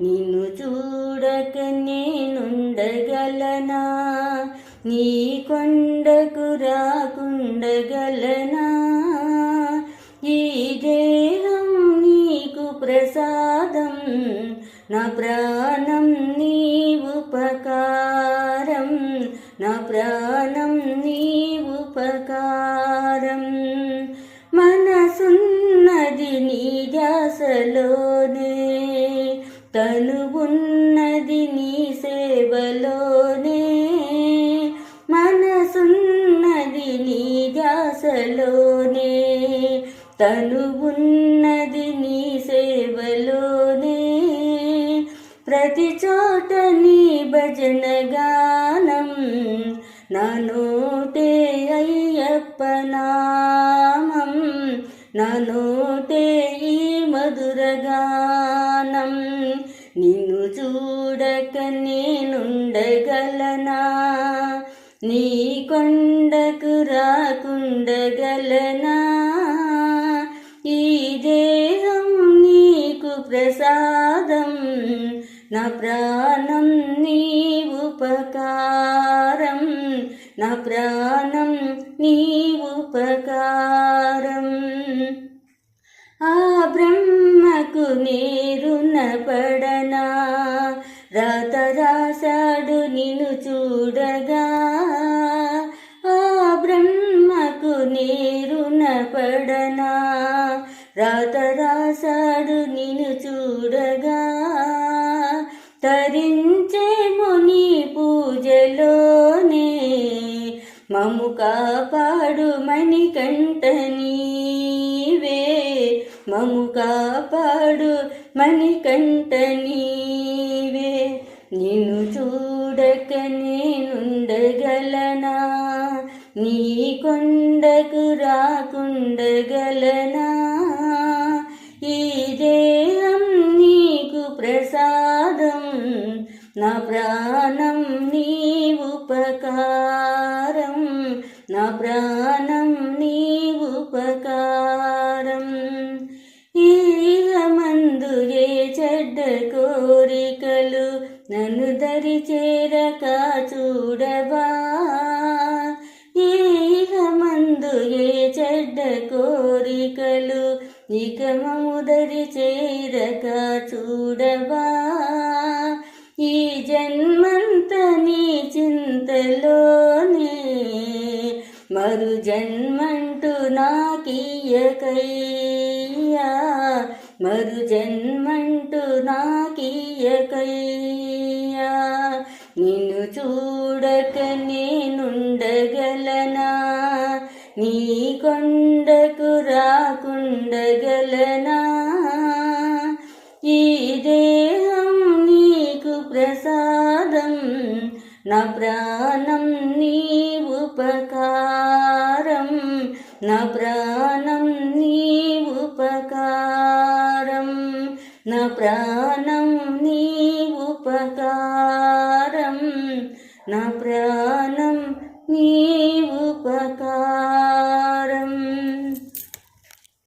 నిన్ను చూడక నేనుండగలనా? నీ కొండకు రాకుండగలనా? ఈ దేహం నీకు ప్రసాదం నా ప్రాణం నీ ఉపకారం నా ప్రాణం నీ ఉపకారం. మనసున్నది నీ దాసలోనే తనువున్నది నీ సేవలోనే. మనసున్నది నీ ధ్యాసలోనే. తనువున్నది నీ సేవలోనే. ప్రతి చోట నీ భజన గానం నోటే అయ్యప్ప నామం. నోటే ఈ మధురగా చూడక నేనుండగలనా? నీ కొండకు రాకుండగలనా? ఈ దేహం నీకు ప్రసాదం నా ప్రాణం నీ ఉపకారం నా ప్రాణం నీ ఉపకారం. ఆ బ్రహ్మకు నీ నేను చూడగా ఆ బ్రహ్మకు నేరున పడనా? రాత రాశాడు నిన్ను చూడగా తరించే ముని పూజలోనే మము కాపాడు మణికంఠ నీవే. మము కాపాడు మణికంఠ నీవే. నిన్ను చూడక నేనుండగలనా? నీ కొండకు రాకుండగలనా? ఈ దేహం నీకు ప్రసాదం నా ప్రాణం నీ ఉపకారం నన్ను దరి చేరక చూడవా ఈగమందు ఏ చెడ్డ కోరికలు? ఇక మముదరి చేరక చూడవా? ఈ జన్మంత నీ చింతలోనే మరు జన్మంటూ నాకీయకయ్యా మరు జన్మంటూ నాకీయకయ్యా నేనుండగలనా నీ కొండకు రాకుండగలనా? ఈ దేహం నీకు ప్రసాదం నా ప్రాణం నీ ఉపకారం నా ప్రాణం నీ ఉపకారం నా ప్రాణం నీ ఉపకారం నా ప్రాణం నీ ఉపకా